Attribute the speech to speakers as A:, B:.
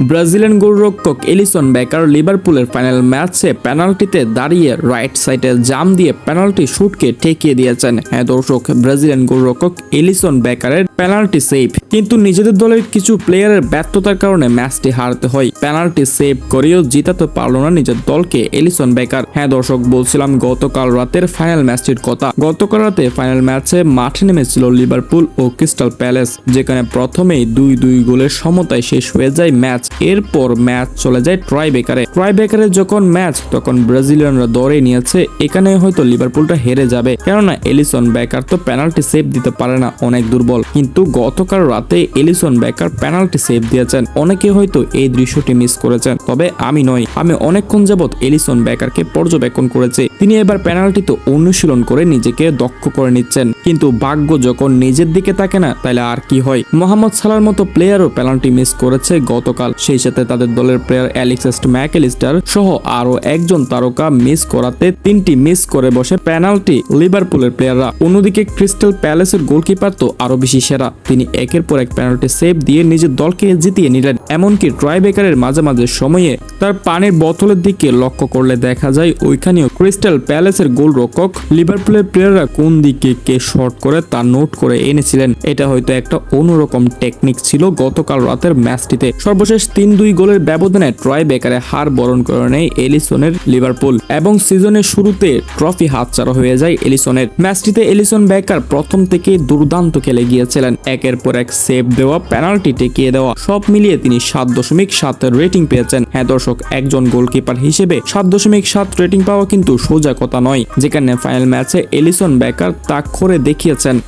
A: Brazilian গোলরক্ষক Ellison বেকার লিভারপুলের ফাইনাল ম্যাচে পেনাল্টিতে দাঁড়িয়ে রাইট সাইডে জাম দিয়ে পেনাল্টি শুটকে ঠেকিয়ে দিয়েছেন। হ্যাঁ দর্শক, ব্রাজিলিয়ান গোলরক্ষক এলিসন বেকারের পেনাল্টি সেভ। কিন্তু নিজেদের দলের কিছু প্লেয়ারের ব্যর্থতার কারণে ম্যাচটি হারতে হয়। পেনাল্টি সেভ করেও জিতাতে পারল না নিজের দলকে এলিসন বেকার হ্যাঁ দর্শক, বলছিলাম গতকাল রাতের ফাইনাল ম্যাচটির কথা। গতকাল রাতে ফাইনাল ম্যাচে মাঠে নেমেছিল লিভারপুল ও ক্রিস্টাল প্যালেস যেখানে প্রথমেই দুই দুই গোলের সমতায় শেষ হয়ে যায় ম্যাচ এরপর ম্যাচ চলে যায় ট্রাই বেকারে ট্রাই বেকারে যখন ম্যাচ তখন ব্রাজিলিয়ানরা দৌড়ে নিয়েছে। এখানে হয়তো লিভারপুলটা হেরে যাবে। কেননা এলিসন বেকার তো পেনাল্টি সেভ দিতে পারে না, অনেক দুর্বল। কিন্তু গতকাল রাতে এলিসন বেকার পেনাল্টি সেভ দিয়েছেন। অনেকে হয়তো এই দৃশ্যটি মিস করেছেন, তবে আমি নই। আমি অনেকক্ষণ যাবৎ এলিসন বেকারকে পর্যবেক্ষণ করেছি। তিনি এবার পেনাল্টিতে অনুশীলন করে নিজেকে দক্ষ করে নিচ্ছেন। কিন্তু ভাগ্য যখন নিজের দিকে থাকে না, তাহলে আর কি হয়? মোহাম্মদ সালার মতো প্লেয়ারও পেনাল্টি মিস করেছে গতকাল। সেই সাথে তাদের দলের প্লেয়ার অ্যালেক্সেস্ট ম্যাকেলিস্টার সহ আরও একজন তারকা মিস করাতে তিনটি মিস করে বসে পেনাল্টি লিভারপুলের প্লেয়াররা অন্যদিকে ক্রিস্টাল প্যালেসের গোলকিপার তো আরও বেশি সেরা। তিনি একের পর এক পেনাল্টি সেভ দিয়ে নিজের দলকে জিতিয়ে নিলেন। এমনকি ট্রাইবেকারের মাঝে মাঝে সময়ে তার পানির বোতলের দিকে লক্ষ্য করলে দেখা যায় ওইখানেও ক্রিস্টাল প্যালেসের গোলরক্ষক লিভারপুলের প্লেয়াররা কোন দিকে কে শট করে তা নোট করে এনেছিলেন। এটা হয়তো একটা অন্যরকম টেকনিক ছিল গতকাল রাতের ম্যাচটিতে সর্বশেষ তিন দুই গোলের ব্যবধানে ট্রয় বেকারে হার বরণ করে নেয় এলিসনের লিভারপুল এবং সিজনের শুরুতে ট্রফি হাতছাড়া হয়ে যায় এলিসনের। ম্যাচটিতে এলিসন বেকার প্রথম থেকেই দুর্দান্ত খেলে গিয়েছিলেন। একের পর এক সেভ দেওয়া পেনাল্টি টেকিয়ে দেওয়া, সব মিলিয়ে তিনি সাত দশমিক সাত রেটিং পেয়েছেন। হ্যাঁ দর্শক, একজন গোলকিপার হিসেবে সাত দশমিক সাত রেটিং পাওয়া কিন্তু সোজা কথা নয়। যেখানে ফাইনাল ম্যাচে এলিসন বেকার তাক করে দেখিয়েছেন।